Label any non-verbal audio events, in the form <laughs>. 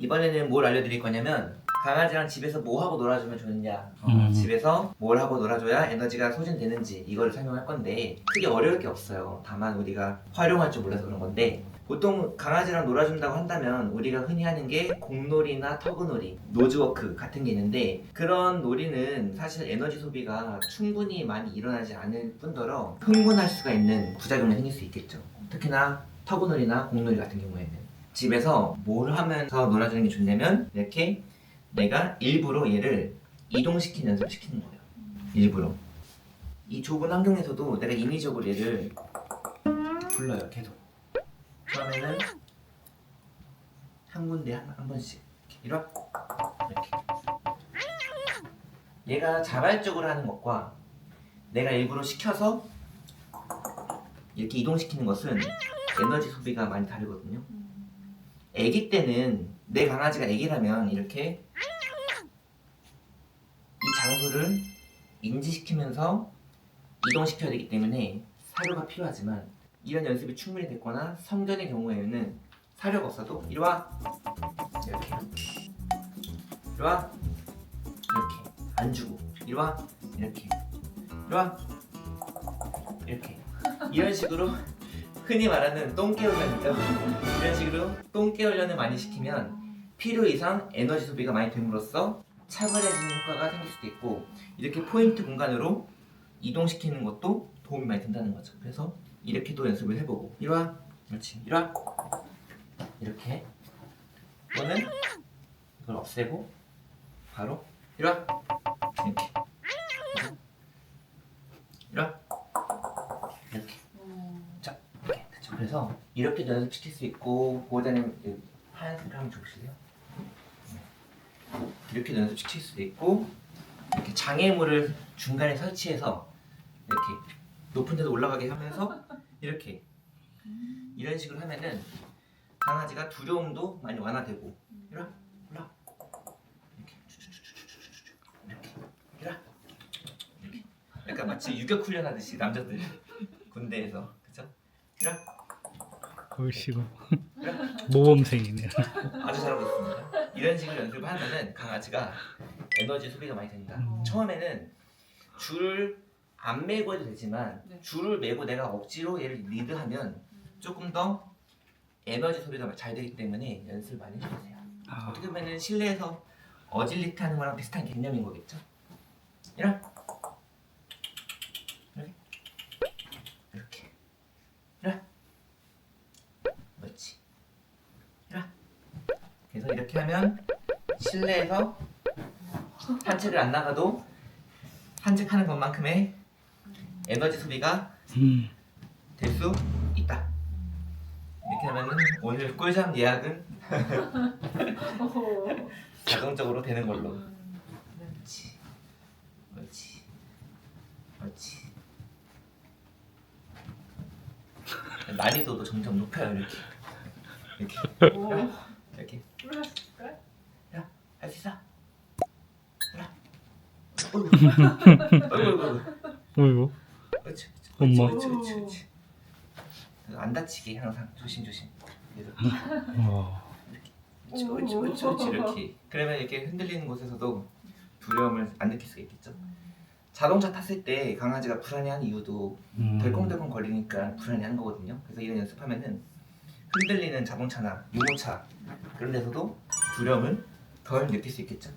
이번에는 뭘 알려드릴 거냐면 강아지랑 집에서 뭐 하고 놀아주면 좋느냐 어, 음. 집에서 뭘 하고 놀아줘야 에너지가 소진되는지 이거를 설명할 건데 크게 어려울 게 없어요. 다만 우리가 활용할 줄 몰라서 그런 건데 보통 강아지랑 놀아준다고 한다면 우리가 흔히 하는 게 공놀이나 터그놀이, 노즈워크 같은 게 있는데 그런 놀이는 사실 에너지 소비가 충분히 많이 일어나지 않을 뿐더러 흥분할 수가 있는 부작용이 생길 수 있겠죠. 특히나 터그놀이나 공놀이 같은 경우에는 집에서 뭘 하면서 놀아주는 게 좋냐면 이렇게 내가 일부러 얘를 이동시키는 연습을 시키는 거예요. 일부러. 이 좁은 환경에서도 내가 인위적으로 얘를 불러요, 계속. 처음에는 한 군데 한, 한 번씩 이렇게 이렇게. 얘가 자발적으로 하는 것과 내가 일부러 시켜서 이렇게 이동시키는 것은 에너지 소비가 많이 다르거든요. 아기 때는 내 강아지가 아기라면 이렇게 이 장소를 인지시키면서 이동시켜야 되기 때문에 사료가 필요하지만 이런 연습이 충분히 됐거나 성전의 경우에는 사료가 없어도 이리 와. 이렇게. 이리 와. 이렇게. 안 주고. 이리 와. 이렇게. 이리 와. 이렇게. 이런 식으로 흔히 말하는 똥개 훈련이죠. 이런 식으로 똥개 훈련을 많이 시키면 필요 이상 에너지 소비가 많이 됨으로써 차분해지는 효과가 생길 수도 있고 이렇게 포인트 공간으로 이동시키는 것도 도움이 많이 된다는 거죠. 그래서 이렇게 또 연습을 해보고. 이리 와. 그렇지. 이리 와. 이렇게. 또는 이걸 없애고 바로 이리 와. 이렇게 이리 와 이렇게 자 이렇게 그래서 이렇게 연습시킬 수 있고 보호자님 하얀색 한번 줘보실래요? 이렇게 연습시킬 수도 있고 이렇게 장애물을 중간에 설치해서 이렇게 높은 데서 올라가게 하면서 이렇게 이런 식으로 하면은 강아지가 두려움도 많이 완화되고 와 올라. 이렇게. 이렇게. 와 이렇게. 약간 마치 유격 훈련하듯이 남자들 군대에서 얼씨구 <laughs> 모범생이네. 아주 잘하고 있습니다. 이런 식으로 연습을 하면은 강아지가 에너지 소비가 많이 됩니다. 음. 처음에는 줄을 안 매고 해도 되지만 네. 줄을 매고 내가 억지로 얘를 리드하면 조금 더 에너지 소비가 잘 되기 때문에 연습을 많이 해주세요. 아, 어떻게 보면 실내에서 어질리트 하는 거랑 비슷한 개념인 거겠죠? 이런 이렇게 이렇게 이런 그렇지 이런 그래서 이렇게 하면 실내에서 산책을 안 나가도 산책하는 것만큼의 에너지 소비가 음, 될수 있다. 이렇게 하면은 오늘 꿀잠 예약은 <laughs> 자동적으로 되는 걸로. 그렇지. 그렇지. 그렇지. 난이도도 점점 높아요 이렇게. 이렇게. 오. 이렇게. 그러실까요? 할수 있어. 그래. 어이구. 어이구. 어이구. 어이구, 그렇지. 그렇지. 엄마. 그렇지. 그렇지. 안 다치게 항상 조심 조심. 그래서 와, 그렇지, 그렇지, 그렇지, 그렇지, 이렇게. 그러면 이렇게 흔들리는 곳에서도 두려움을 안 느낄 수가 있겠죠. 자동차 탔을 때 강아지가 불안해하는 이유도 음, 덜컹덜컹 거리니까 불안해하는 거거든요. 그래서 이런 연습하면은 흔들리는 자동차나 유모차 그런 데서도 두려움을 덜 느낄 수 있겠죠.